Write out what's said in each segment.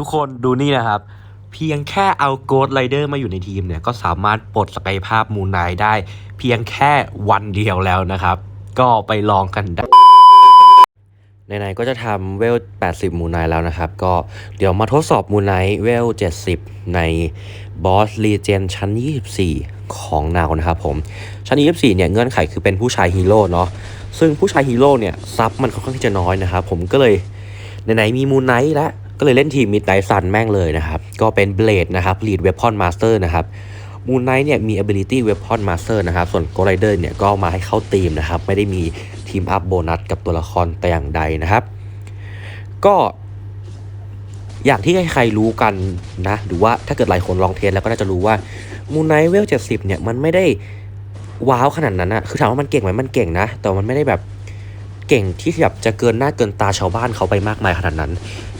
ทุกคนดูนี่นะครับ เพียงแค่เอาโกดไรเดอร์มาอยู่ในทีมเนี่ยก็สามารถปลดศักยภาพมูนไนได้ เพียงแค่วันเดียวแล้วนะครับ ก็ไปลองกันได้ไหนๆก็จะทำเวล 80 มูนไนแล้วนะครับ ก็เดี๋ยวมาทดสอบมูนไนเวล 70 ในบอสลีเจนชั้น 24 ของนาวนะครับผม ชั้น 24 เนี่ยเงื่อนไขคือเป็นผู้ชายฮีโร่เนาะ ซึ่งผู้ชายฮีโร่เนี่ยซับมันค่อนข้างที่จะน้อยนะครับ ผมก็เลยไหนๆมีมูนไนแล้ว ก็เลยเล่นทีมมิดไนท์ซันแม่งเลยนะครับ ก็เป็นเบลดนะครับ lead weapon master นะครับมูนไนท์เนี่ยมี ability weapon master นะครับ ส่วนโกไรเดอร์เนี่ยก็มาให้เข้าทีมนะครับ ไม่ได้มีทีมอัพโบนัสกับตัวละครแต่อย่างใดนะครับ ก็อย่างที่ใครๆรู้กันนะ หรือว่าถ้าเกิดหลายคนลองเทสแล้วก็น่าจะรู้ว่ามูนไนท์เวล70เนี่ยมันไม่ได้ว้าวขนาดนั้นอะคือถามว่ามันเก่งไหมมันเก่งนะ แต่มันไม่ได้แบบ เก่งที่แบบจะเกินหน้าเกินตาชาวบ้านเขาไปมากมายขนาดนั้น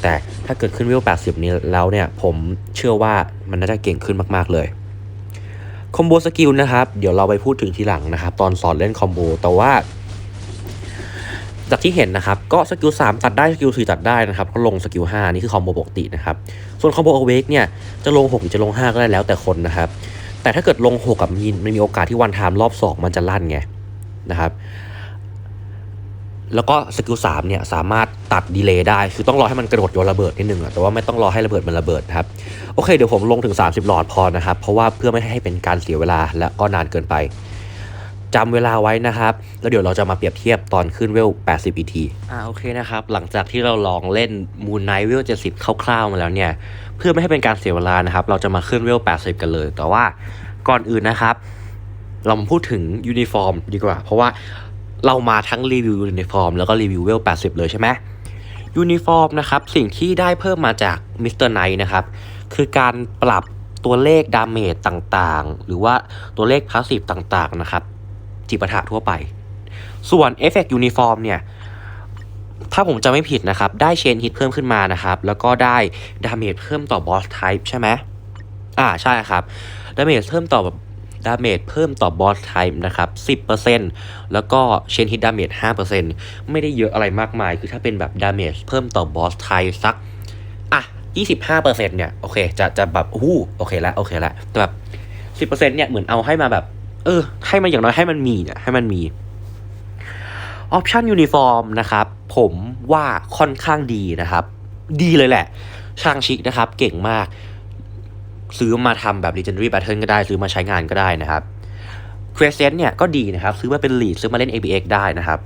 แต่ถ้าเกิดขึ้นเวล 80 นี้แล้วเนี่ย ผมเชื่อว่ามันน่าจะเก่งขึ้นมาก ๆ เลยคอมโบสกิลนะครับ เดี๋ยวเราไปพูดถึงทีหลังนะครับ ตอนสอนเล่นคอมโบแต่ว่า จากที่เห็นนะครับ ก็สกิล3ตัดได้สกิล4ตัดได้นะครับ ก็ลงสกิล5นี่คือคอมโบปกตินะครับ ส่วนคอมโบอเวกเนี่ยจะลง6หรือจะลง 5 ก็ได้แล้วแต่คนนะครับ แต่ถ้าเกิดลง 6 กับมีมันมีโอกาสที่วันไทม์รอบ 2 มันจะลั่นไงนะครับ แล้วก็สกิล3เนี่ยสามารถตัดดีเลย์ได้ คือต้องรอให้มันกระโดดโยนระเบิดนิดนึงอะแต่ว่าไม่ต้องรอให้ระเบิดมันระเบิดครับ โอเคเดี๋ยวผมลงถึง 30 หลอดพอนะครับ เพราะว่าเพื่อไม่ให้เป็นการเสียเวลาและก็นานเกินไปจำเวลาไว้นะครับ แล้วเดี๋ยวเราจะมาเปรียบเทียบตอนขึ้นเวล 80 ET อ่าโอเคนะครับ หลังจากที่เราลองเล่น Moon Knight เวล 70 คร่าวๆมาแล้วเนี่ย เพื่อไม่ให้เป็นการเสียเวลานะครับ เราจะมาขึ้นเวล 80 กันเลย แต่ว่าก่อนอื่นนะครับ เรามาพูดถึงยูนิฟอร์มดีกว่า เพราะว่า เรามาทั้งรีวิวยูนิฟอร์มแล้วก็รีวิวเวล 80 เลยใช่ไหมยูนิฟอร์มนะครับสิ่งที่ได้เพิ่มมาจากมิสเตอร์ไนท์นะครับคือการปรับตัวเลขดาเมจต่างๆ หรือว่าตัวเลขพาสซีฟต่างๆนะครับจิปาถะทั่วไป ส่วนเอฟเฟกต์ยูนิฟอร์มเนี่ยถ้าผมจะไม่ผิดนะครับ ได้เชนฮิตเพิ่มขึ้นมานะครับ แล้วก็ได้ดาเมจเพิ่มต่อบอสไทป์ใช่ไหมอ่าใช่ครับดาเมจเพิ่มต่อ ดาเมจเพิ่มต่อบอสไทป์นะครับ 10%แล้วก็เชนฮิตดาเมจ5%ไม่ได้เยอะอะไรมากมาย คือถ้าเป็นแบบดาเมจเพิ่มต่อบอสไทป์สักอะ 25%เนี่ย โอเค จะจะแบบอู้โอเคแล้วโอเคแล้วแต่แบบ10%เนี่ย เหมือนเอาให้มาแบบ เออ ให้มันอย่างน้อยให้มันมีเนี่ยให้มันมีออปชันยูนิฟอร์มนะครับ ผมว่าค่อนข้างดีนะครับ ดีเลยแหละช่างชิกนะครับ เก่งมาก ซื้อมาทำแบบ Legendary Battle ก็ได้ซื้อมาใช้งานก็ได้นะครับ c r e s c e n t เนี่ยก็ดีนะครับ ซื้อมาเป็น lead ซื้อมาเล่น ABX ได้นะครับ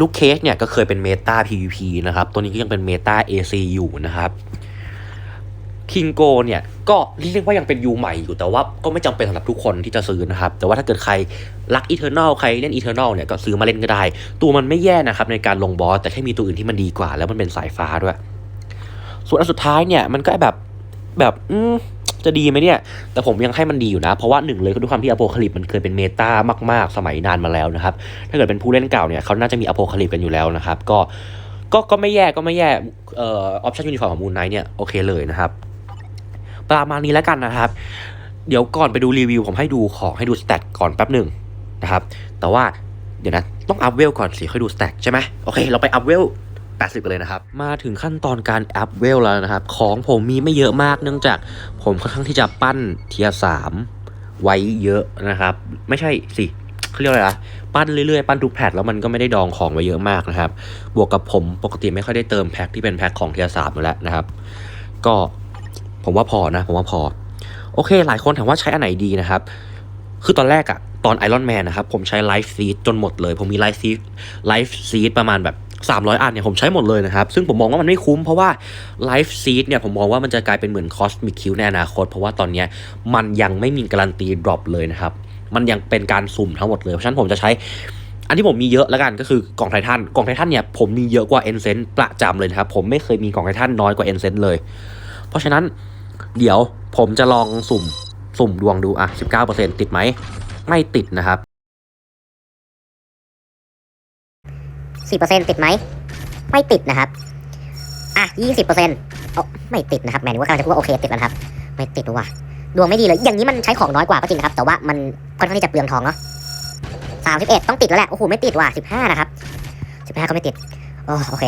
ลูกเคสเนี่ยก็เคยเป็นเมตา PVP นะครับ ตัวนี้ก็ยังเป็นเมตา AC อยู่นะครับคิงโกเนี่ยก็เรียกว่ายังเป็นยูใหม่อยู่แต่ว่าก็ไม่จำเป็นสำหรับทุกคนที่จะซื้อนะครับ แต่ว่าถ้าเกิดใครรักอีเทอร์น l ใครเล่นอีเทอร์น l เนี่ยก็ซื้อมาเล่นก็ได้ ตัวมันไม่แย่นะครับในการลงบอสแต่แค่มีตัวอื่นที่มันดีกว่า แล้วมันเป็นสายฟ้าด้วย ส่วนอันสุดท้ายเนี่ยมันก็แบบแบบอืม จะดีไหมเนี่ย แต่ผมยังให้มันดีอยู่นะ เพราะว่าหนึ่งเลยคือด้วยความที่อโพคาลิปมันเคยเป็นเมตามาก ๆ สมัยนานมาแล้วนะครับ ถ้าเกิดเป็นผู้เล่นเก่าเนี่ยเขาน่าจะมีอโพคาลิปกันอยู่แล้วนะครับ ก็ก็ก็ไม่แย่ก็ไม่แย่เอ่อออปชั่นยูนิฟอร์มของมูนไนท์เนี่ยโอเคเลยนะครับ ประมาณนี้แล้วกันนะครับ เดี๋ยวก่อนไปดูรีวิวผมให้ดูของให้ดูสแตทก่อนแป๊บหนึ่งนะครับ แต่ว่าเดี๋ยวนะต้องอัพเวลก่อนสิค่อยดูสแตทใช่ไหมโอเค เราไปอัพเวล 80กันเลยนะครับ มาถึงขั้นตอนการอัพเวลแล้วนะครับ ของผมมีไม่เยอะมากเนื่องจากผมค่อนข้างที่จะปั้นเทียสามไว้เยอะนะครับ ไม่ใช่สิเขาเรียกอะไรนะปั้นเรื่อยๆ ปั้นทุกแพทแล้วมันก็ไม่ได้ดองของไว้เยอะมากนะครับ บวกกับผมปกติไม่ค่อยได้เติมแพ็คที่เป็นแพ็คของเทียสามอยู่แล้วนะครับ ก็ผมว่าพอนะ ผมว่าพอ โอเค หลายคนถามว่าใช้อันไหนดีนะครับ คือตอนแรกอะตอนไอรอนแมนนะครับ ผมใช้ไลฟ์ซีดจนหมดเลย ผมมีไลฟ์ซีดไลฟ์ซีดประมาณแบบ 300 อันเนี่ยผมใช้หมดเลยนะครับ ซึ่งผมมองว่ามันไม่คุ้มเพราะว่าไลฟ์ซีดเนี่ยผมมองว่ามันจะกลายเป็นเหมือนคอสมิคคิวในอนาคต เพราะว่าตอนเนี้ยมันยังไม่มีการันตีดรอปเลยนะครับ มันยังเป็นการสุ่มทั้งหมดเลย เพราะฉะนั้นผมจะใช้ อันที่ผมมีเยอะแล้วกันก็คือกล่องไททันกล่องไททันเนี่ยผมมีเยอะกว่าเอนเซนประจำเลยนะครับ ผมไม่เคยมีกล่องไททันน้อยกว่าเอนเซนเลย เพราะฉะนั้นเดี๋ยวผมจะลองสุ่มสุ่มดวงดูอะ19%ติดไหมไม่ติดนะครับ สี่เปอร์เซ็นติดไหม ไม่ติดนะครับ อะยี่สิบเปอร์เซ็นต์ไม่ติดนะครับ แมายถึงว่ากำลังจะพูดว่าโอเคติดแล้วครับ ไม่ติดว่ะ ดวงไม่ดีเลย อย่างนี้มันใช้ของน้อยกว่าก็จริงนะครับ แต่ว่ามันค่อนข้างที่จะเปลืองทองเนาะสามสิบเอ็ดต้องติดแล้วแหละ โอ้โห ไม่ติดว่ะสิบห้านะครับสิบห้าก็ไม่ติด โอ้โอเค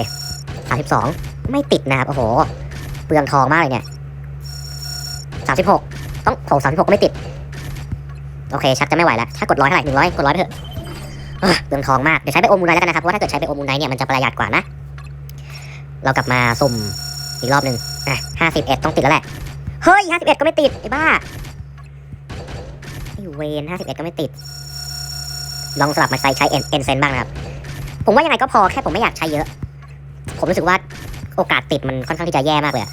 สามสิบสองไม่ติดนะครับ โอ้โห เปลืองทองมากเลยเนี่ยสามสิบหกต้องโถสามสิบหกก็ไม่ติด โอเค ชักจะไม่ไหวแล้ว ถ้ากดร้อยเท่าไหร่หนึ่งร้อยกดร้อยไปเถอะ เปลืองทองมากเดี๋ยวใช้ไปโอมูไนแล้วกันนะครับเพราะว่าถ้าเกิดใช้ไปโอมูไนเนี่ยมันจะประหยัดกว่านะ เรากลับมาสุ่มอีกรอบหนึ่งอะห้าสิบเอ็ดต้องติดแล้วแหละเฮ้ยห้าสิบเอ็ดก็ไม่ติดไอ้บ้าไอ้เวนห้าสิบเอ็ดก็ไม่ติด ลองสลับมาใช้ใช้เอ็นเอ็นเซนบ้างนะครับผมว่ายังไงก็พอแค่ผมไม่อยากใช้เยอะ ผมรู้สึกว่าโอกาสติดมันค่อนข้างที่จะแย่มากเลยอะ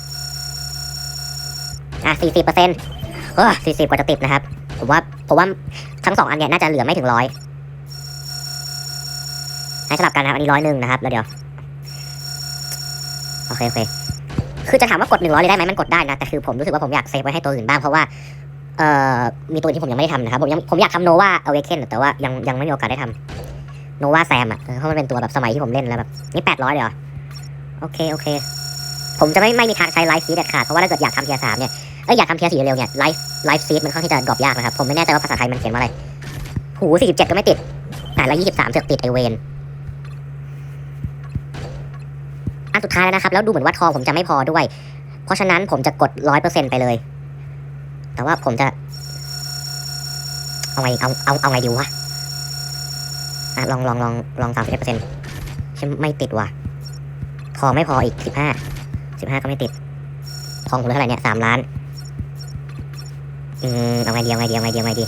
อะสี่สิบเปอร์เซ็นต์เออสี่สิบกว่าจะติดนะครับ ผมว่าผมว่าทั้งสองอันเนี่ยน่าจะเหลือไม่ถึงร้อย ให้สลับกันนะครับอันนี้ร้อยหนึ่งนะครับแล้วเดี๋ยวโอเคโอเคคือจะถามว่ากดหนึ่งร้อยเลยได้ไหมมันกดได้นะแต่คือผมรู้สึกว่าผมอยากเซฟไว้ให้ตัวอื่นบ้างเพราะว่าเอ่อมีตัวที่ผมยังไม่ได้ทำนะครับผมยังผมอยากทำโนวาเอเวเคนแต่ว่ายังยังไม่มีโอกาสได้ทำโนวาแซมอะเพราะมันเป็นตัวแบบสมัยที่ผมเล่นแล้วแบบนี่แปดร้อยเลยเหรอโอเคโอเค ผมจะไม่ไม่มีทางใช้ไลฟ์ซีดเด็ดขาดเพราะว่าถ้าเกิดอยากทำเทียร์สามเนี่ยเอ้ยอยากทำเทียร์สี่เร็วเนี่ยไลฟ์ไลฟ์ซีดมันค่อนข้างที่จะดรอปยากนะครับผมไม่แน่ใจว่าภาษาไทยมันเขียนว่าอะไรหูสี่สิบเจ็ดก็ไม่ติดอะแล้วยี่สิบสามเสือกติดไอเวน สุดท้ายแล้วนะครับ แล้วดูเหมือนว่าทองผมจะไม่พอด้วย เพราะฉะนั้นผมจะกดร้อยเปอร์เซ็นไปเลย แต่ว่าผมจะ เอาไงเอาเอาเอาไงดีวะอะลองลองลองลองสามสิบเปอร์เซ็นต์ไม่ติดว่ะ ทองไม่พออีกสิบห้าสิบห้าก็ไม่ติด ทองผมเหลือเท่าไหร่เนี่ยสามล้าน อืมเอาไงดีเอาไงดีเอาไงดีเอาไงดี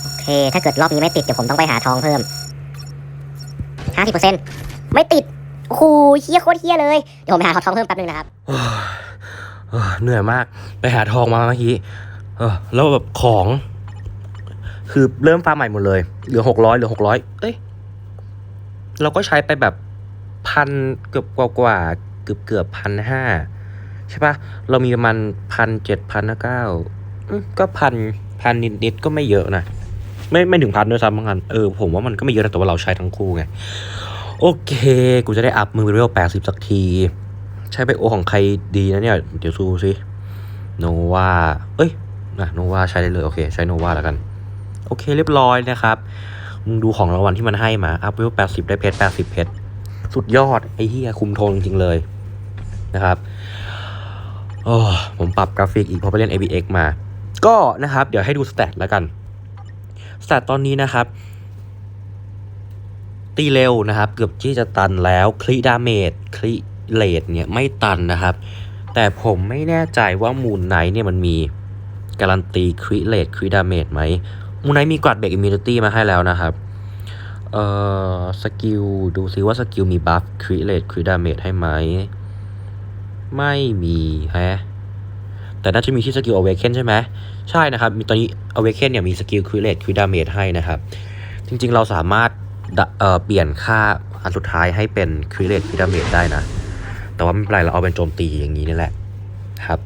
โอเค ถ้าเกิดรอบนี้ไม่ติดเดี๋ยวผมต้องไปหาทองเพิ่ม ห้าสิบเปอร์เซ็นต์ไม่ติด โอ้โหเฮี้ยโคตรเฮี้ยเลย เดี๋ยวผมไปหาทองเพิ่มแป๊บนึงนะครับ เหนื่อยมาก ไปหาทองมาเมื่อกี้เออแล้วแบบของ คือเริ่มฟาร์มใหม่หมดเลย เหลือหกร้อยเหลือหกร้อยเอ้ย เราก็ใช้ไปแบบพันเกือบกว่ากว่าเกือบเกือบพันห้าใช่ปะเรามีประมาณพันเจ็ดพันเก้าก็พันพันนิดๆก็ไม่เยอะนะ ไม่ไม่ถึงพันด้วยซ้ำบางอันเออผมว่ามันก็ไม่เยอะนะแต่ว่าเราใช้ทั้งคู่ไงโอเค กูจะได้อัพมือเวแปดสิบสักที ใช้ไบโอของใครดีนะเนี่ย เดี๋ยวซูสิโนวาเอ้ยนะโนวาใช้ได้เลย โอเค ใช้โนวาแล้วกัน โอเคเรียบร้อยนะครับมึงดูของรางวัลที่มันให้มา อัพเวลแปดสิบได้เพชรแปดสิบเพชรสุดยอด ไอ้เฮียคุมโทนจริงๆเลยนะครับโอ้ผมปรับกราฟิกอีกเพราะไปเล่น ABX มา ก็นะครับ เดี๋ยวให้ดูสแตทแล้วกัน สแตทตอนนี้นะครับ ตีเร็วนะครับ เกือบที่จะตันแล้วคลิดาเมจคลิเลดเนี่ยไม่ตันนะครับ แต่ผมไม่แน่ใจว่ามูนไนท์เนี่ยมันมีการันตีคริเลดคริดาเมจไหมมูไนมีกราดเบรกอิมมิวนิตี้มาให้แล้วนะครับ เอ่อ สกิล ดูซิว่าสกิลมีบัฟคริเลดคริดาเมจให้ไหม ไม่มีแฮะ แต่น่าจะมีที่สกิล Awaken ใช่ไหมใช่นะครับมีตอนนี้ Awaken เนี่ยมีสกิลคริเลดคริดาเมจให้นะครับ จริงๆเราสามารถเเปลี่ยนค่าอันสุดท้ายให้เป็นคริเลตพิรามิดได้นะ แต่ว่าไม่เป็นไรเราเอาเป็นโจมตีอย่างนี้นี่แหละครับ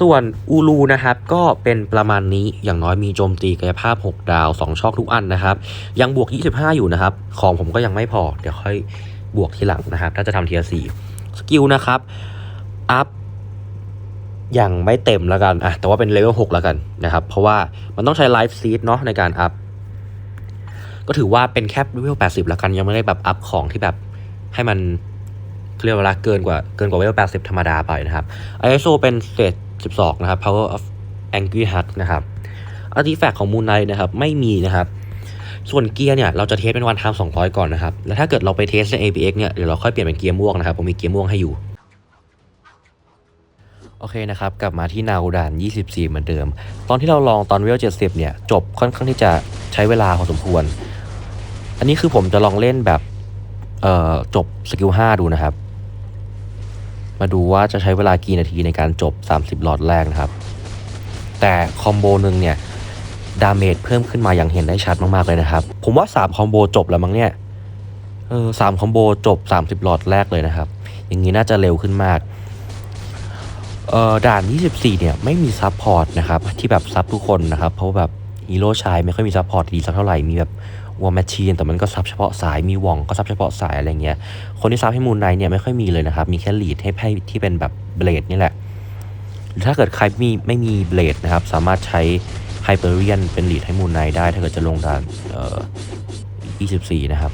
ส่วนอูรูนะครับก็เป็นประมาณนี้อย่างน้อยมีโจมตีกายภาพ 6 ดาว 2ช่องทุกอันนะครับ ยังบวก 25 อยู่นะครับ ของผมก็ยังไม่พอ เดี๋ยวค่อยบวกทีหลังนะครับ ถ้าจะทำเทียร์สี่สกิลนะครับอัพ ยังไม่เต็มแล้วกันอะแต่ว่าเป็นเลเวล6แล้วกันนะครับ เพราะว่ามันต้องใช้ไลฟ์ซีดเนาะในการอัพ ก็ถือว่าเป็นแค่เลเวล80 แล้วกัน ยังไม่ได้แบบอัพของที่แบบให้มันเรียกว่าเกินกว่าเกินกว่าเลเวล80 ธรรมดาไปนะครับ ISO เป็นเฟส12 นะครับ Power of Angry Heart นะครับ Artifact ของ Moon Knight นะครับ ไม่มีนะครับ ส่วนเกียร์เนี่ย เราจะเทสเป็นวันทาม200 ก่อนนะครับ แล้วถ้าเกิดเราไปเทสใน ABX เนี่ย เดี๋ยวเราค่อยเปลี่ยนเป็นเกียร์ม่วงนะครับ ผมมีเกียร์ม่วงให้อยู่ โอเคนะครับ กลับมาที่นาวดาน 24 เหมือนเดิม ตอนที่เราลองตอนเวล 70 เนี่ย จบค่อนข้างที่จะใช้เวลาพอสมควร อันนี้คือผมจะลองเล่นแบบเอ่อจบสกิล 5 ดูนะครับ มาดูว่าจะใช้เวลากี่นาทีในการจบ 30 หลอดแรกนะครับ แต่คอมโบหนึ่งเนี่ย ดาเมจเพิ่มขึ้นมาอย่างเห็นได้ชัดมาก ๆ เลยนะครับ ผมว่า 3 คอมโบจบแล้วมั้งเนี่ย เออสามคอมโบจบ 30 หลอดแรกเลยนะครับ อย่างนี้น่าจะเร็วขึ้นมาก เอ่อด่าน 24 เนี่ยไม่มีซับพอร์ตนะครับที่แบบซับทุกคนนะครับเพราะว่าแบบฮีโร่ชายไม่ค่อยมีซับพอร์ตดีสักเท่าไหร่มีแบบวอร์แมชชีนแต่มันก็ซับเฉพาะสายมีวองก็ซับเฉพาะสายอะไรเงี้ยคนที่ซับให้มูนไนเนี่ยไม่ค่อยมีเลยนะครับมีแค่ลีดให้ให้ที่เป็นแบบเบลดนี่แหละหรือถ้าเกิดใครมีไม่มีเบลดนะครับสามารถใช้ไฮเปอร์เรียนเป็นลีดให้มูนไนได้ ถ้าเกิดจะลงด่านเอ่อ24 นะครับ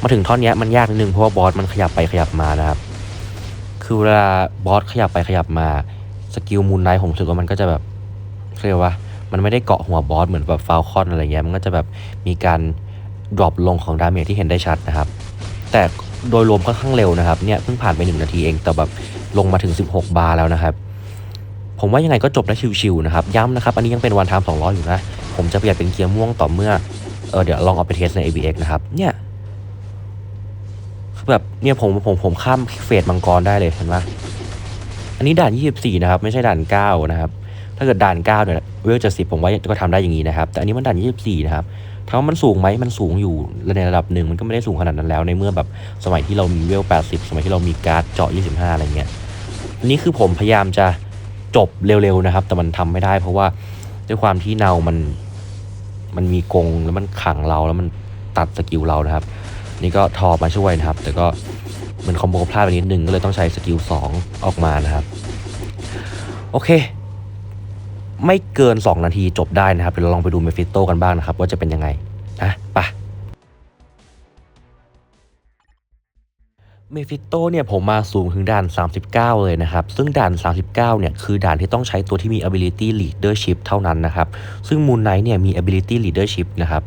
มาถึงท่อนนี้มันยากนิดนึงเพราะว่าบอสมันขยับไปขยับมานะครับ คือเวลาบอสขยับไปขยับมาสกิลมูนไนท์ผมรู้สึกว่ามันก็จะแบบเรียกว่า มันไม่ได้เกาะหัวบอสเหมือนแบบฟาลคอนอะไรเงี้ยมันก็จะแบบมีการดรอปลงของดาเมจที่เห็นได้ชัดนะครับ แต่โดยรวมค่อนข้างเร็วนะครับเนี่ยเพิ่งผ่านไปหนึ่งนาทีเองแต่แบบลงมาถึง 16 บาร์แล้วนะครับ ผมว่ายังไงก็จบได้ชิวๆนะครับ ย้ำนะครับ อันนี้ยังเป็นวันทาม200 อยู่นะ ผมจะเปลี่ยนเป็นเกียร์ม่วงต่อเมื่อเออเดี๋ยวลองเอาไปเทสใน ABX นะครับเนี่ย แบบเนี่ยผมผมผมข้ามเฟสมังกรได้เลยเห็นไหมอันนี้ด่าน 24 นะครับ ไม่ใช่ด่าน 9 นะครับ ถ้าเกิดด่าน 9 เนี่ยเวลจะสิบผมว่าก็ทำได้อย่างนี้นะครับ แต่อันนี้มันด่าน 24 นะครับถามว่ามันสูงไหมมันสูงอยู่ในระดับหนึ่งมันก็ไม่ได้สูงขนาดนั้นแล้ว ในเมื่อแบบสมัยที่เรามีเวล 80 สมัยที่เรามีการ์ดเจาะ 25 อะไรเงี้ยนนี้คือผมพยายามจะจบเร็วๆนะครับ แต่มันทำไม่ได้ เพราะว่าด้วยความที่เนามันมันมีกรงแล้วมันขังเราแล้วมันตัดสกิลเรานะครับ นี่ก็ทอมาช่วยนะครับ แต่ก็เหมือนคอมโบพลาดไปนิดนึงก็เลยต้องใช้สกิล2ออกมานะครับ โอเค ไม่เกิน 2 นาทีจบได้นะครับเดี๋ยวเราลองไปดูเมฟิโต้กันบ้างนะครับ ว่าจะเป็นยังไงนะไปะเมฟิโตเนี่ยผมมาสูงถึงด่าน 39 เลยนะครับ ซึ่งด่าน 39 เนี่ยคือด่านที่ต้องใช้ตัวที่มี ability leadership เท่านั้นนะครับ ซึ่ง Moon Knight เนี่ยมี ability leadership นะครับ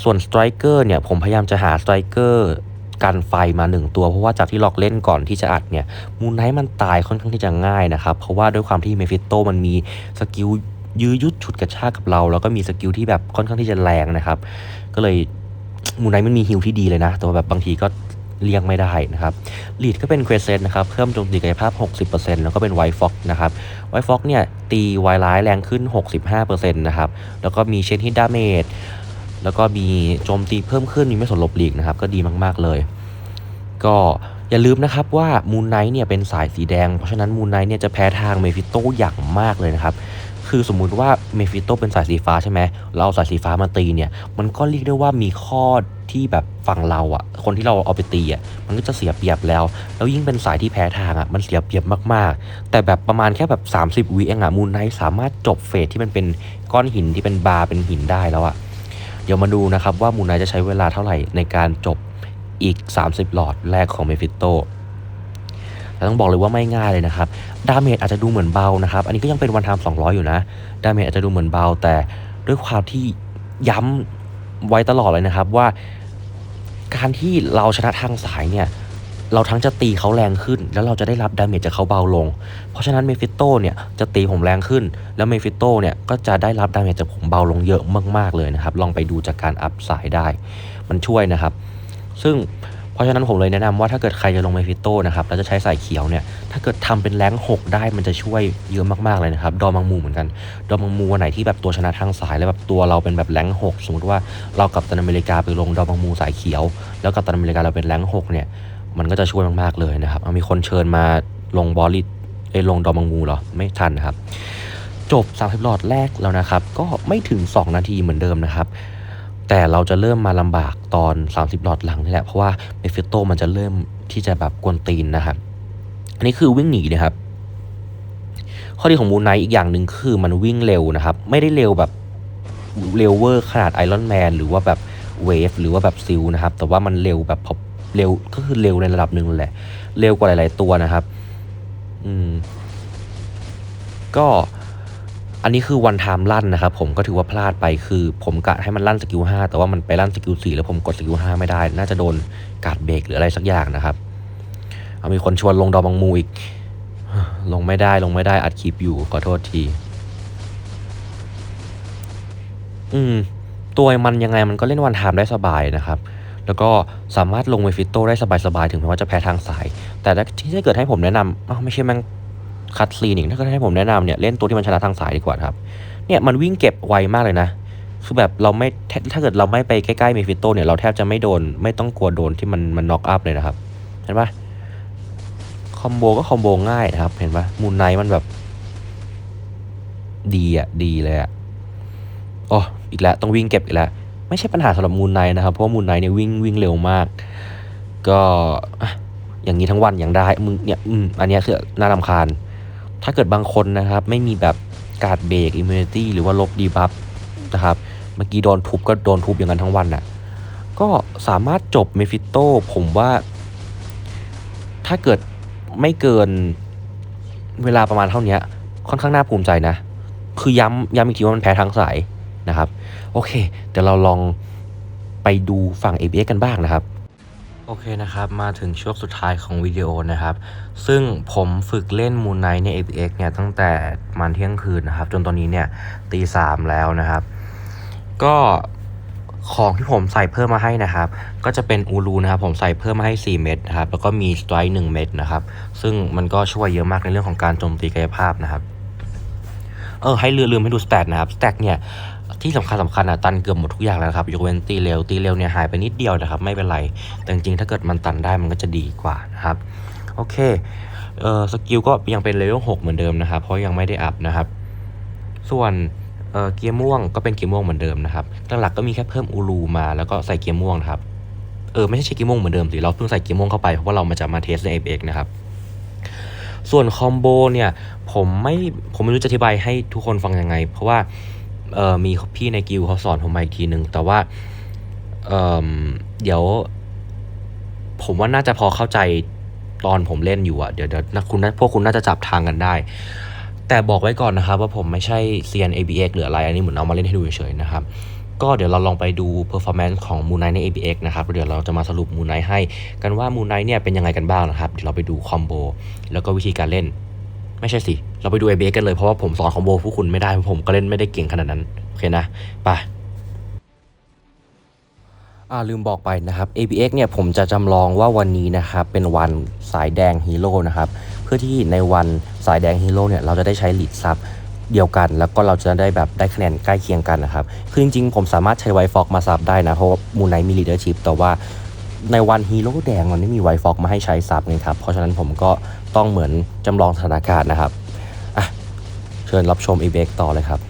ส่วน Striker เนี่ยผมพยายามจะหา Striker กันไฟมาหนึ่งตัวเพราะว่าจากที่ลอกเล่นก่อนที่จะอัดเนี่ยมูนไนท์มันตายค่อนข้างที่จะง่ายนะครับ เพราะว่าด้วยความที่เมฟิโตมันมีสกิลยื้อยุดฉุดกระชากกับเรา แล้วก็มีสกิลที่แบบค่อนข้างที่จะแรงนะครับ ก็เลยมูนไนท์มันมีฮิลที่ดีเลยนะ แต่ว่าแบบบางทีก็เลี่ยงไม่ได้นะครับลีดก็เป็นเควสเซนนะครับ เพิ่มโจมตีกายภาพ 60%แล้วก็เป็นไวฟ็อกนะครับ ไวฟ็อกเนี่ยตีไวร้ายแรงขึ้น 65%นะครับ แล้วก็มีเชนฮิตดาเมจ แล้วก็มีโจมตีเพิ่มขึ้นมีไม่สนหลบหลีกนะครับ ก็ดีมาก ๆ เลย ก็อย่าลืมนะครับว่ามูนไนท์เนี่ยเป็นสายสีแดง เพราะฉะนั้นมูนไนท์เนี่ยจะแพ้ทางเมฟิโตอย่างมากเลยนะครับ คือสมมุติว่าเมฟิโตเป็นสายสีฟ้าใช่ไหมเราเอาสายสีฟ้ามาตีเนี่ย มันก็เรียกได้ว่ามีข้อที่แบบฝั่งเราอะคนที่เราเอาไปตีอะมันก็จะเสียเปรียบแล้ว แล้วยิ่งเป็นสายที่แพ้ทางอะมันเสียเปรียบมากๆ แต่แบบประมาณแค่แบบ 30วิเองอะมูนไนท์สามารถจบเฟสที่มันเป็นก้อนหินที่เป็นบาร์เป็นหินได้แล้วอะ เดี๋ยวมาดูนะครับว่ามูนไนจะใช้เวลาเท่าไหร่ในการจบอีก 30 หลอดแรกของเมฟิโตแต่ต้องบอกเลยว่าไม่ง่ายเลยนะครับ ดาเมจอาจจะดูเหมือนเบานะครับ อันนี้ก็ยังเป็นวันทาม200 อยู่นะ ดาเมจอาจจะดูเหมือนเบา แต่ด้วยความที่ย้ำไว้ตลอดเลยนะครับว่า การที่เราชนะทางสายเนี่ย เราทั้งจะตีเขาแรงขึ้น แล้วเราจะได้รับดาเมจจากเขาเบาลง เพราะฉะนั้นเมฟิโตเนี่ยจะตีผมแรงขึ้น แล้วเมฟิโตเนี่ยก็จะได้รับดาเมจจากผมเบาลงเยอะมากๆเลยนะครับ ลองไปดูจากการอัพสายได้ มันช่วยนะครับ ซึ่งเพราะฉะนั้นผมเลยแนะนำว่าถ้าเกิดใครจะลงเมฟิโตนะครับแล้วจะใช้สายเขียวเนี่ย ถ้าเกิดทำเป็นแรงหกได้มันจะช่วยเยอะมากๆเลยนะครับ ดอมังมูเหมือนกัน ดอมังมูวันไหนที่แบบตัวชนะทางสายแล้วแบบตัวเราเป็นแบบแรงหกสมมติว่าเรากับตันอเมริกาไปลงดอมังมูสายเขียว แล้วกับตันอเมริกาเราเป็นแรงหกเนี่ย มันก็จะช่วยมากๆเลยนะครับ เอามีคนเชิญมาลงบอลลิตเอลงดอมังูเหรอ ไม่ทันนะครับ จบ 30 หลอดแรกแล้วนะครับ ก็ไม่ถึง 2 นาทีเหมือนเดิมนะครับ แต่เราจะเริ่มมาลำบากตอน 30 หลอดหลังนี่แหละ เพราะว่าเมฟิโตมันจะเริ่มที่จะแบบกวนตีนนะครับ อันนี้คือวิ่งหนีนะครับ ข้อดีของมูนไนอีกอย่างหนึ่งคือมันวิ่งเร็วนะครับ ไม่ได้เร็วแบบเร็วเวอร์ขนาดไอรอนแมนหรือว่าแบบเวฟหรือว่าแบบซิลนะครับ แต่ว่ามันเร็วแบบพอ เร็วก็คือเร็วในระดับหนึ่งแหละ เร็วกว่าหลาย ๆ ตัวนะครับ อืม ก็อันนี้คือวันไทม์ลั่นนะครับผมก็ถือว่าพลาดไปคือ ผมกะให้มันลั่นสกิลห้าแต่ว่ามันไปลั่นสกิลสี่แล้วผมกดสกิลห้าไม่ได้ น่าจะโดนการดเบรกหรืออะไรสักอย่างนะครับ เอามีคนชวนลงดอบังมูอีก ลงไม่ได้ลงไม่ได้อัดคลิปอยู่ขอโทษที อืม ตัวมันยังไงมันก็เล่นวันไทม์ได้สบายนะครับ แล้วก็สามารถลงเมฟิโต้ได้สบายๆ ถึงแม้ว่าจะแพ้ทางสาย แต่ถ้าที่ถ้าเกิดให้ผมแนะนำอ้าวไม่ใช่แมงคัดซีนอีกถ้าเกิดให้ผมแนะนำเนี่ยเล่นตัวที่มันชนะทางสายดีกว่าครับ เนี่ยมันวิ่งเก็บไวมากเลยนะ คือแบบเราไม่ถ้าเกิดเราไม่ไปใกล้ๆเมฟิโต้เนี่ยเราแทบจะไม่โดนไม่ต้องกลัวโดนที่มันมันน็อกอัพเลยนะครับ เห็นปะคอมโบก็คอมโบง่ายนะครับ เห็นปะมูนไนมันแบบดีอะดีเลยอะอ๋ออีกแล้วต้องวิ่งเก็บอีกแล้ว ไม่ใช่ปัญหาสำหรับมูนไนนะครับ เพราะว่ามูนไนเนี่ยวิ่งวิ่งเร็วมาก ก็อย่างนี้ทั้งวันอย่างได้มึงเนี่ยอืมอันนี้คือน่ารำคาญ ถ้าเกิดบางคนนะครับ ไม่มีแบบการ์ดเบรกอิมมูนิตี้หรือว่าลบดีบัฟนะครับ เมื่อกี้โดนทุบก็โดนทุบอย่างนั้นทั้งวันน่ะก็สามารถจบเมฟิโตผมว่า ถ้าเกิดไม่เกินเวลาประมาณเท่านี้ค่อนข้างน่าภูมิใจนะ คือย้ำย้ำอีกทีว่ามันแพ้ทั้งสาย นะครับ โอเค เดี๋ยวเราลองไปดูฝั่ง ABX กันบ้างนะครับ โอเคนะครับ มาถึงช่วงสุดท้ายของวิดีโอนะครับ ซึ่งผมฝึกเล่นมูนไนใน ABX เนี่ยตั้งแต่มันเที่ยงคืนนะครับ จนตอนนี้เนี่ยตีสามแล้วนะครับ ก็ของที่ผมใส่เพิ่มมาให้นะครับ ก็จะเป็นอูรูนะครับ ผมใส่เพิ่มมาให้ 4 เม็ดนะครับ แล้วก็มีสไตร์1เม็ดนะครับ ซึ่งมันก็ช่วยเยอะมากในเรื่องของการโจมตีกายภาพนะครับ เออให้ลืมลืมให้ดูสแตทนะครับ สแตทเนี่ย ที่สำคัญสำคัญอะตันเกือบหมดทุกอย่างแล้วครับยกเว้นตีเร็วตีเร็วเนี่ยหายไปนิดเดียวนะครับไม่เป็นไร แต่จริงๆถ้าเกิดมันตันได้มันก็จะดีกว่านะครับโอเคเออสกิลก็ยังเป็นเลเวล6เหมือนเดิมนะครับเพราะยังไม่ได้อัพนะครับ ส่วนเออเกียร์ม่วงก็เป็นเกียร์ม่วงเหมือนเดิมนะครับหลักๆก็มีแค่เพิ่มอูรูมาแล้วก็ใส่เกียร์ม่วงนะครับเออไม่ใช่เกียร์ม่วงเหมือนเดิมสิเราเพิ่งใส่เกียร์ม่วงเข้าไปเพราะว่าเรามาจะมาเทสใน FX นะครับส่วนคอมโบเนี่ยผมไม่ผมไม่รู้จะอธิบายให้ทุกคนฟังยังไง เพราะว่า เออมีพี่ในกิลด์เขาสอนผมมาอีกทีหนึ่งแต่ว่าเออเดี๋ยว ผมว่าน่าจะพอเข้าใจตอนผมเล่นอยู่อะเดี๋ยวเดี๋ยวคุณน่าพวกคุณน่าจะจับทางกันได้ แต่บอกไว้ก่อนนะครับ ว่าผมไม่ใช่เซียน ABX หรืออะไร อันนี้เหมือนเอามาเล่นให้ดูเฉยๆนะครับ ก็เดี๋ยวเราลองไปดู performance ของ Moon Knight ใน ABX นะครับแล้วเดี๋ยวเราจะมาสรุป Moon Knight ให้ กันว่า Moon Knight เนี่ยเป็นยังไงกันบ้างนะครับ เดี๋ยวเราไปดูคอมโบแล้วก็วิธีการเล่น ไม่ใช่สิ เราไปดู ABX กันเลยเพราะว่าผมสอนคอมโบพวกคุณไม่ได้เพราะผมก็เล่นไม่ได้เก่งขนาดนั้น โอเคนะไปอ่าลืมบอกไปนะครับ ABX เนี่ยผมจะจำลองว่าวันนี้นะครับเป็นวันสายแดงฮีโร่นะครับเพื่อที่ในวันสายแดงฮีโร่เนี่ยเราจะได้ใช้ลีดซับเดียวกัน แล้วก็เราจะได้แบบได้คะแนนใกล้เคียงกันนะครับคือจริงๆผมสามารถใช้ไวฟอกมาซับได้นะเพราะว่ามูนไนมีลีดเดอร์ชิพแต่ว่า ในวันฮีโร่แดงมันไม่มีไวฟอกมาให้ใช้ซับไงครับ เพราะฉะนั้นผมก็ต้องเหมือนจำลองสถานการณ์นะครับอะเชิญรับชมอีเบกต่อเลยครับ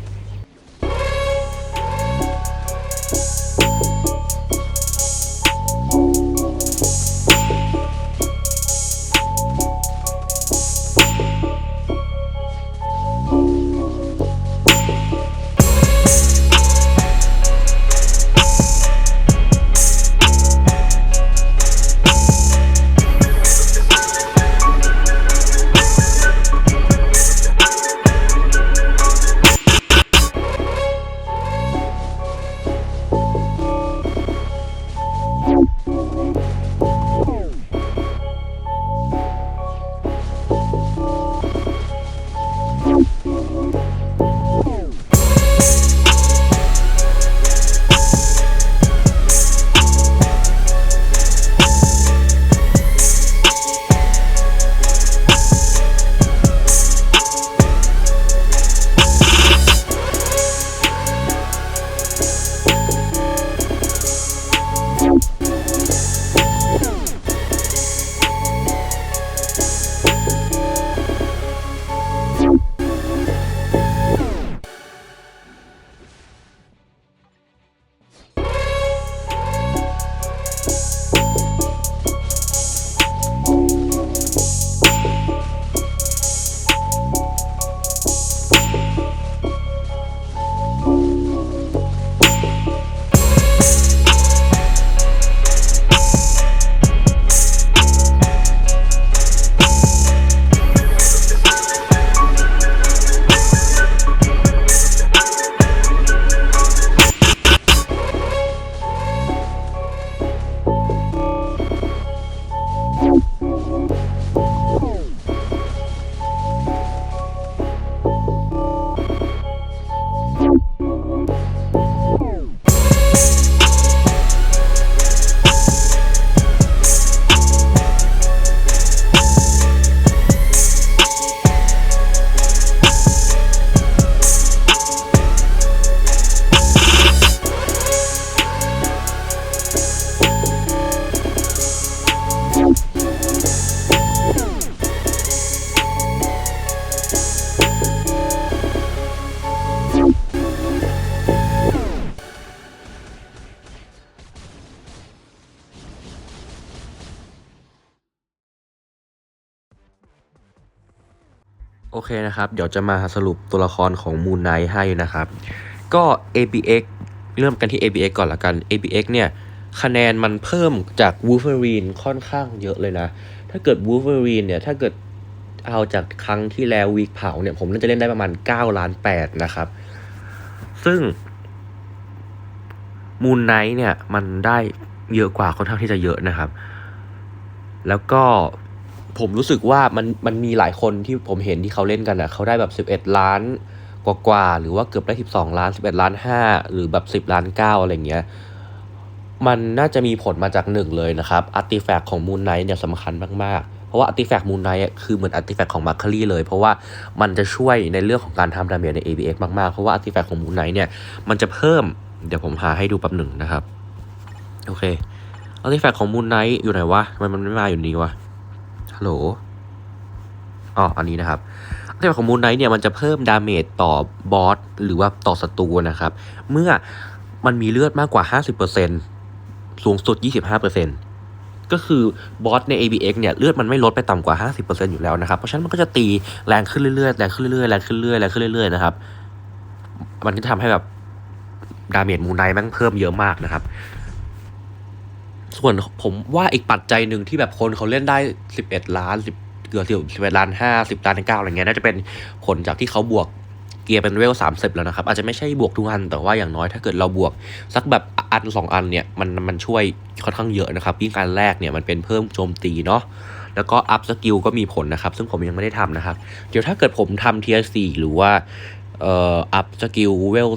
อเคนะครับ เดี๋ยวจะมาสรุปตัวละครของ Moon Knight ให้นะครับ ก็ ABX เริ่มกันที่ ABX ก่อนละกัน ABX เนี่ย คะแนนมันเพิ่มจากวูฟเวอรีนค่อนข้างเยอะเลยนะ ถ้าเกิดวูฟเวอรีนเนี่ย ถ้าเกิดเอาจากครั้งที่แล้ววีคเผาเนี่ย ผมน่าจะเล่นได้ประมาณ9ล้าน8นะครับ ซึ่งมูนไนท์เนี่ย มันได้เยอะกว่าค่อนข้างที่จะเยอะนะครับ แล้วก็ ผมรู้สึกว่ามันมันมีหลายคนที่ผมเห็นที่เขาเล่นกันอะเขาได้แบบ 11 ล้านกว่ากว่าหรือว่าเกือบได้ 12 ล้าน 11 ล้าน 5 หรือแบบ 10 ล้าน 9 อะไรเงี้ย มันน่าจะมีผลมาจากหนึ่งเลยนะครับอาร์ติแฟกต์ของมูนไนท์เนี่ยสำคัญมาก ๆ เพราะว่าอาร์ติแฟกต์มูนไนท์คือเหมือนอาร์ติแฟกต์ของมาร์คลี่เลย เพราะว่ามันจะช่วยในเรื่องของการทำดาเมจใน ABX มาก ๆ เพราะว่าอาร์ติแฟกต์ของมูนไนท์เนี่ยมันจะเพิ่มเดี๋ยวผมหาให้ดูแป๊บหนึ่งนะครับ โอเคอาร์ติแฟกต์ของมูนไนท์อยู่ไหนวะทำไมมันไม่มาอยู่นี่วะ ฮัลโหลอ๋ออันนี้นะครับอาร์ติแฟกต์ของมูนไนท์เนี่ยมันจะเพิ่มดาเมจต่อบอสหรือว่าต่อศัตรูนะครับ เมื่อมันมีเลือดมากกว่า 50%สูงสุด 25%ก็คือบอสใน ABX เนี่ยเลือดมันไม่ลดไปต่ำกว่า 50%อยู่แล้วนะครับ เพราะฉะนั้นมันก็จะตีแรงขึ้นเรื่อยๆ แรงขึ้นเรื่อยๆ แรงขึ้นเรื่อยๆ แรงขึ้นเรื่อยๆ นะครับ มันก็ทำให้แบบดาเมจมูนไนท์ม่งเพิ่มเยอะมากนะครับ ส่วนผมว่าอีกปัจจัยหนึ่งที่แบบคนเขาเล่นได้ 11 ล้าน10เกือบสิบเอ็ดล้านห้าสิบล้านเก้าอะไรเงี้ยน่าจะเป็นผลจากที่เขาบวกเกียร์เป็นเวลสามสิบแล้วนะครับ อาจจะไม่ใช่บวกทุกอัน แต่ว่าอย่างน้อยถ้าเกิดเราบวก สักแบบอันสองอันเนี่ยมันมันช่วยค่อนข้างเยอะนะครับยิ่งการแรกเนี่ยมันเป็นเพิ่มโจมตีเนาะแล้วก็อัพสกิลก็มีผลนะครับ ซึ่งผมยังไม่ได้ทำนะครับ เดี๋ยวถ้าเกิดผมทำเทียสี่หรือว่าเอ่ออัพสกิลเวล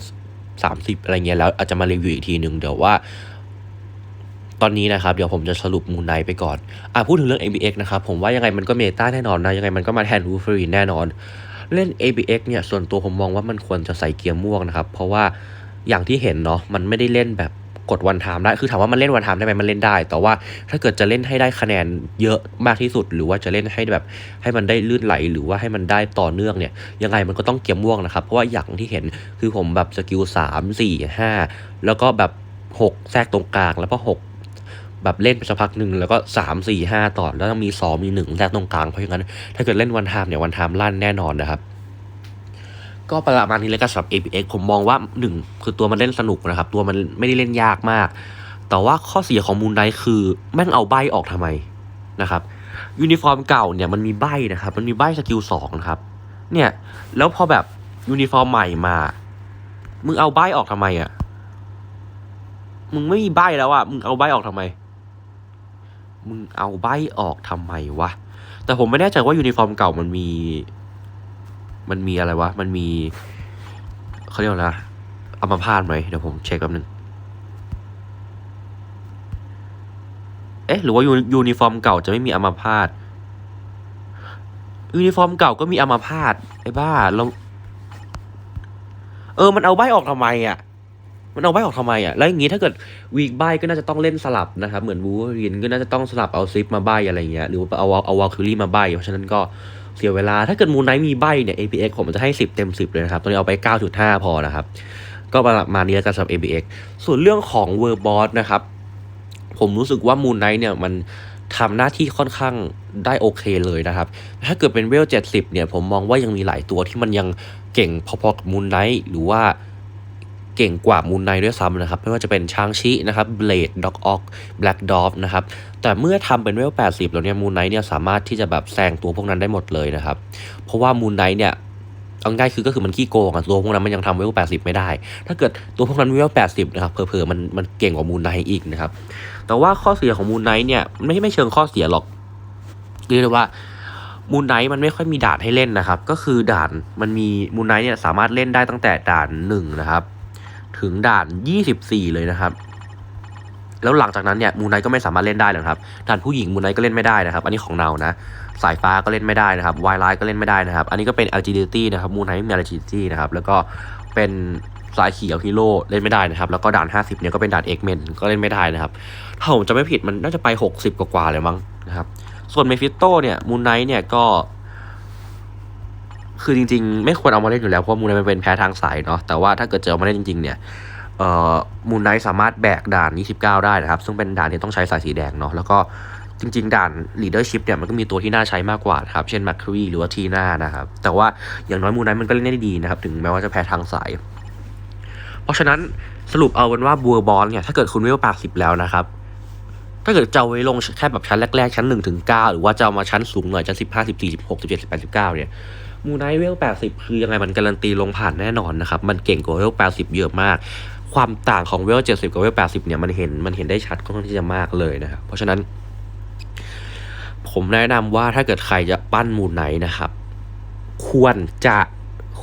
สามสิบอะไรเงี้ยแล้วอาจจะมารีวิวอีกทีหนึ่งเดี๋ยวว่า ตอนนี้นะครับ เดี๋ยวผมจะสรุปมูนไนไปก่อน อะพูดถึงเรื่อง ABX นะครับ ผมว่ายังไงมันก็เมตาแน่นอนนะ ยังไงมันก็มาแทนวูฟรีแน่นอน เล่น ABX เนี่ย ส่วนตัวผมมองว่ามันควรจะใส่เกียร์ม่วงนะครับ เพราะว่าอย่างที่เห็นเนาะมันไม่ได้เล่นแบบกดวันไทม์ได้ คือถามว่ามันเล่นวันไทม์ได้ไหมมันเล่นได้ แต่ว่าถ้าเกิดจะเล่นให้ได้คะแนนเยอะมากที่สุด หรือว่าจะเล่นให้แบบให้มันได้ลื่นไหล หรือว่าให้มันได้ต่อเนื่องเนี่ย ยังไงมันก็ต้องเกียร์ม่วงนะครับ เพราะว่าอย่างที่เห็นคือผมแบบสกิลสามสี่ห้าแล้วก็แบบหกแทรกตรงกลางแล้วก็หก แบบเล่นไปสักพักหนึ่งแล้วก็สามสี่ห้าต่อแล้วต้องมีสองมีหนึ่งแทรกตรงกลางเพราะฉะนั้นถ้าเกิดเล่นวันไทม์เนี่ยวันไทม์ลั่นแน่นอนนะครับก็ประมาณนี้เลยก็สำหรับ APX ผมมองว่าหนึ่งคือตัวมันเล่นสนุกนะครับ ตัวมันไม่ได้เล่นยากมาก แต่ว่าข้อเสียของมูนไดคือแม่งเอาใบออกทำไมนะครับยูนิฟอร์มเก่าเนี่ยมันมีใบนะครับ มันมีใบสกิลสองนะครับ เนี่ยแล้วพอแบบยูนิฟอร์มใหม่มา มึงเอาใบออกทำไมอะ่ะ มึงไม่มีใบแล้วอะ่ะมึงเอาใบออกทำไม มึงเอาใบออกทำไมวะ แต่ผมไม่แน่ใจว่ายูนิฟอร์มเก่ามันมี มันมีอะไรวะ มันมีเขาเรียกว่าอะไรอัมพาตไหมเดี๋ยวผมเช็คแป๊บนึง เอ๊ะ หรือว่ายูยูนิฟอร์มเก่าจะไม่มีอัมพาตยูนิฟอร์มเก่าก็มีอัมพาตไอ้บ้าเราเออ มันเอาใบออกทำไมอะ มันเอาใบออกทำไมอะ แล้วอย่างงี้ถ้าเกิดวีกใบก็น่าจะต้องเล่นสลับนะครับ เหมือนวูรินก็น่าจะต้องสลับเอาซิปมาใบอะไรเงี้ย หรือเอาเอาวอลคิลี่มาใบ เพราะฉะนั้นก็เสียเวลา ถ้าเกิดมูนไนท์มีใบเนี่ย APX ผมจะให้ 10 เต็ม 10 เลยนะครับ ตอนนี้เอาไป 9.5 พอนะครับ ก็ประมาณนี้แล้วกันสำหรับ APX ส่วนเรื่องของเวอร์บอสนะครับ ผมรู้สึกว่ามูนไนท์เนี่ยมันทำหน้าที่ค่อนข้างได้โอเคเลยนะครับ ถ้าเกิดเป็นเวล 70 เนี่ย ผมมองว่ายังมีหลายตัวที่มันยังเก่งพอๆกับมูนไนท์หรือว่า เก่งกว่ามูนไนด้วยซ้ำนะครับ ไม่ว่าจะเป็นช้างชินะครับเบลดด็อกออกแบล็กดอฟนะครับ แต่เมื่อทำเป็นเวล 80 แล้วเนี่ยมูนไนเนี่ยสามารถที่จะแบบแซงตัวพวกนั้นได้หมดเลยนะครับ เพราะว่ามูนไนเนี่ยเอาง่ายคือก็คือมันขี้โกงอะตัวพวกนั้นมันยังทำเวล 80 ไม่ได้ ถ้าเกิดตัวพวกนั้นเวล 80 นะครับเผลอๆมันมันเก่งกว่ามูนไนอีกนะครับ แต่ว่าข้อเสียของมูนไนเนี่ยไม่ไม่เชิงข้อเสียหรอกเรียกได้ว่ามูนไนมันไม่ค่อยมีด่านให้เล่นนะครับ ก็คือด่านมันมีมูนไนเนี่ยสามารถเล่นได้ตั้งแต่ด่านหนึ่งนะครับ ถึงด่าน 24 เลยนะครับ แล้วหลังจากนั้นเนี่ยมูนไนก็ไม่สามารถเล่นได้แล้วครับด่านผู้หญิงมูนไนก็เล่นไม่ได้นะครับ อันนี้ของเรานะ สายฟ้าก็เล่นไม่ได้นะครับวายไลท์ก็เล่นไม่ได้นะครับ อันนี้ก็เป็น agility นะครับมูนไนไม่มี agility นะครับแล้วก็เป็นสายเขียวฮีโร่เล่นไม่ได้นะครับ แล้วก็ด่าน 50เนี่ยก็เป็นด่านเอกเมนก็เล่นไม่ได้นะครับ ถ้าผมจะไม่ผิดมันน่าจะไป 60 กว่าๆเลยมั้งนะครับ ส่วนเมฟิโตเนี่ยมูนไนเนี่ยก็ คือจริงๆ ไม่ควรเอามาเล่นอยู่แล้วเพราะมูนไนมันเป็นแพ้ทางสายเนาะแต่ว่าถ้าเกิดจะเอามาเล่นจริง ๆ เนี่ยเอ่อมูนไนสามารถแบกด่าน 29 ได้นะครับ ซึ่งเป็นด่านที่ต้องใช้สายสีแดงเนาะแล้วก็จริง ๆ ด่าน leadership เนี่ยมันก็มีตัวที่น่าใช้มากกว่าครับ เช่น m c c r e e หรือว่าทีน่านะครับ แต่ว่าอย่างน้อยมูนไนมันก็เล่นได้ดีนะครับ ถึงแม้ว่าจะแพ้ทางสาย เพราะฉะนั้นสรุปเอาเป็นว่าบัวบอลเนี่ยถ้าเกิดคุณเวลแปดสิบแล้วนะครับถ้าเกิดจะเอาไว้ลงแค่แบบชั้นแรกๆชั้นหนึ่งถึงเก้าหรือว่าจะเอามาชั้นสูงหน่อยชั้นสิบห้าสิบสี่สิบหกสิบเจ็ดสิบแปดสิบเก้าเนี่ย มูไนท์เวลแปดสิบคือยังไงมันการันตีลงผ่านแน่นอนนะครับ มันเก่งกว่าเวลแปดสิบเยอะมาก ความต่างของเวลเจ็ดสิบกับเวลแปดสิบเนี่ยมันเห็นมันเห็นได้ชัดค่อนข้างที่จะมากเลยนะครับ เพราะฉะนั้น ผมแนะนำว่าถ้าเกิดใครจะปั้นมูไนท์นะครับ ควรจะ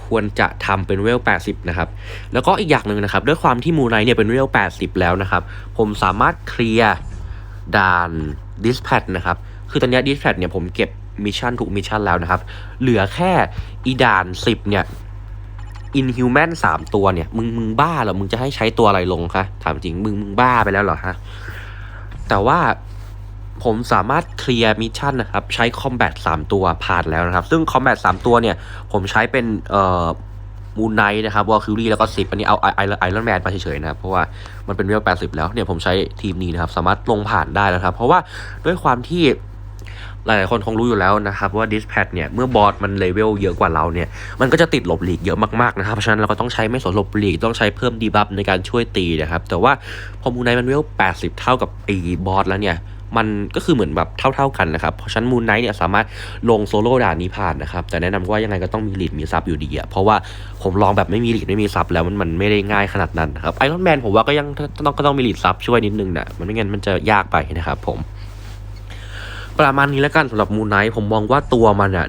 ควรจะทำเป็นเวล 80 นะครับ แล้วก็อีกอย่างหนึ่งนะครับ ด้วยความที่มูไนเนี่ยเป็นเวล 80 แล้วนะครับ ผมสามารถเคลียร์ด่านดิสแพดนะครับ คือตอนนี้ดิสแพดเนี่ยผมเก็บ มิชชั่นทุกมิชชั่นแล้วนะครับ เหลือแค่อีด่าน10เนี่ย Inhuman สามตัวเนี่ย มึงมึงบ้าเหรอ มึงจะให้ใช้ตัวอะไรลงคะถามจริง มึงมึงบ้าไปแล้วเหรอฮะ แต่ว่าผมสามารถเคลียร์มิชชั่นนะครับ ใช้คอมแบท3ตัวผ่านแล้วนะครับ ซึ่งคอมแบท3ตัวเนี่ย ผมใช้เป็นเอ่อมูนไนท์นะครับวอลคิวรี่แล้วก็สิบอันนี้เอาไอไอรอนแมนมาเฉยๆนะครับ เพราะว่ามันเป็นเวลแปดสิบแล้วเนี่ยผมใช้ทีมนี้นะครับ สามารถลงผ่านได้แล้วครับ เพราะว่าด้วยความที่ หลายๆคนคงรู้อยู่แล้วนะครับว่าดิสแพดเนี่ยเมื่อบอสมันเลเวลเยอะกว่าเราเนี่ยมันก็จะติดหลบหลีกเยอะมากๆนะครับเพราะฉะนั้นเราก็ต้องใช้ไม่สนหลบหลีกต้องใช้เพิ่มดีบัฟในการช่วยตีนะครับ แต่ว่าพอมูไนท์มันเวล80 เท่ากับไอ้บอสแล้วเนี่ยมันก็คือเหมือนแบบเท่าๆกันนะครับ เพราะฉะนั้นมูนไนท์เนี่ยสามารถลงโซโล่ด่านนี้ผ่านนะครับ แต่แนะนำว่ายังไงก็ต้องมีลีดมีซับอยู่ดีอะเพราะว่าผมลองแบบไม่มีลีดไม่มีซับแล้วมันมันไม่ได้ง่ายขนาดนั้นนะครับไอรอนแมนผมว่าก็ยังต้องก็ต้องมีลีดซับช่วยนิดนึงนะมันไม่งั้นมันจะยากไปนะครับผม ประมาณนี้แล้วกันสำหรับมูนไนท์ผมมองว่าตัวมันอะ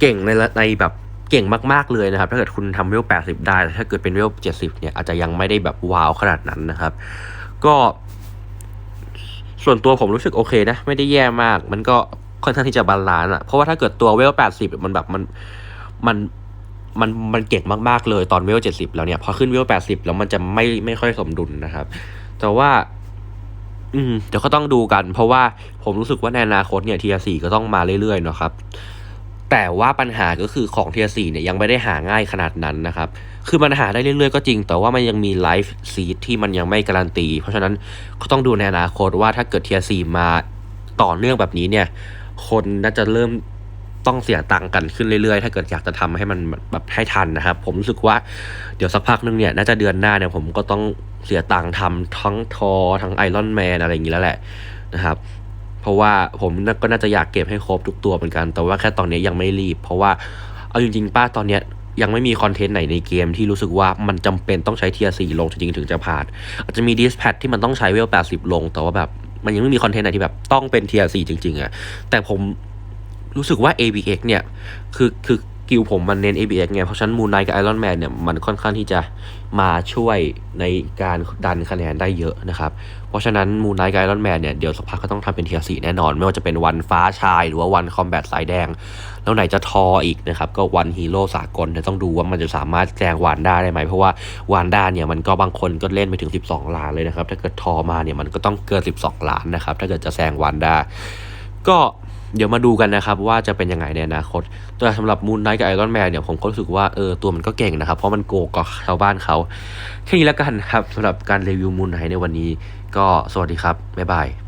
เก่งในในแบบเก่งมาก ๆ เลยนะครับ ถ้าเกิดคุณทำเวล 80 ได้แต่ถ้าเกิดเป็นเวล 70 เนี่ยอาจจะยังไม่ได้แบบว้าวขนาดนั้นนะครับ ก็ ส่วนตัวผมรู้สึกโอเคนะ ไม่ได้แย่มาก มันก็ค่อนข้างที่จะบาลานซ์อะเพราะว่าถ้าเกิดตัวเวลแปดสิบมันแบบมันมันมันมันเก่งมาก ๆ เลยตอนเวลเจ็ดสิบแล้วเนี่ย พอขึ้นเวลแปดสิบแล้วมันจะไม่ไม่ค่อยสมดุลนะครับ แต่ว่า อืมเดี๋ยวก็ต้องดูกัน เพราะว่าผมรู้สึกว่าในอนาคตเนี่ยเทียสี่ก็ต้องมาเรื่อยๆเนาะครับ แต่ว่าปัญหาก็คือของเทียสี่เนี่ยยังไม่ได้หาง่ายขนาดนั้นนะครับ คือมันหาได้เรื่อยๆก็จริง แต่ว่ามันยังมีไลฟ์ซีดที่มันยังไม่การันตี เพราะฉะนั้นก็ต้องดูในอนาคตว่าถ้าเกิดเทียสี่มาต่อเนื่องแบบนี้เนี่ย คนน่าจะเริ่ม ต้องเสียตังค์กันขึ้นเรื่อยๆ ถ้าเกิดอยากจะทำให้มันแบบให้ทันนะครับ ผมรู้สึกว่าเดี๋ยวสักพักนึงเนี่ยน่าจะเดือนหน้าเนี่ยผมก็ต้องเสียตังค์ทำทั้งทอทั้งไอรอนแมนอะไรอย่างนี้แล้วแหละนะครับเพราะว่าผมก็น่าจะอยากเก็บให้ครบทุกตัวเหมือนกัน แต่ว่าแค่ตอนนี้ยังไม่รีบ เพราะว่าเอาจริงๆป้าตอนเนี้ยยังไม่มีคอนเทนต์ไหนในเกมที่รู้สึกว่ามันจำเป็นต้องใช้เทียร์4ลงจริงๆถึงจะผ่าน อาจจะมีดิสแพดที่มันต้องใช้เวล80ลง แต่ว่าแบบมันยังไม่มีคอนเทนต์ไหนที่แบบต้องเป็นเทียร์4จริงๆอะแต่ผม รู้สึกว่า ABX เนี่ยคือคือกิลผมมันเน้น ABX ไงเพราะฉะนั้นมูนไนกับไอรอนแมนเนี่ยมันค่อนข้างที่จะมาช่วยในการดันคะแนนได้เยอะนะครับ เพราะฉะนั้นมูนไนกับไอรอนแมนเนี่ยเดี๋ยวสักพักก็ต้องทำเป็นเทียร์สีแน่นอน ไม่ว่าจะเป็นวันฟ้าชายหรือว่าวันคอมแบทสายแดง แล้วไหนจะทออีกนะครับ ก็วันฮีโร่สากลเดี๋ยต้องดูว่ามันจะสามารถแซงวานด้าได้ไหม เพราะว่าวานด้าเนี่ยมันก็บางคนก็เล่นไปถึง 12 ล้านเลยนะครับถ้าเกิดทอมาเนี่ยมันก็ต้องเกิน 12 ล้านนะครับถ้าเกิดจะแซงวานด้าก็ เดี๋ยวมาดูกันนะครับว่าจะเป็นยังไงในอนาคตแต่สำหรับมูนไนท์กับไอรอนแมนเนี่ยผมก็รู้สึกว่าเออตัวมันก็เก่งนะครับ เพราะมันโกกับชาวบ้านเขาแค่นี้แล้วกันครับสำหรับการรีวิวมูนไนท์ในวันนี้ ก็สวัสดีครับบ๊ายบาย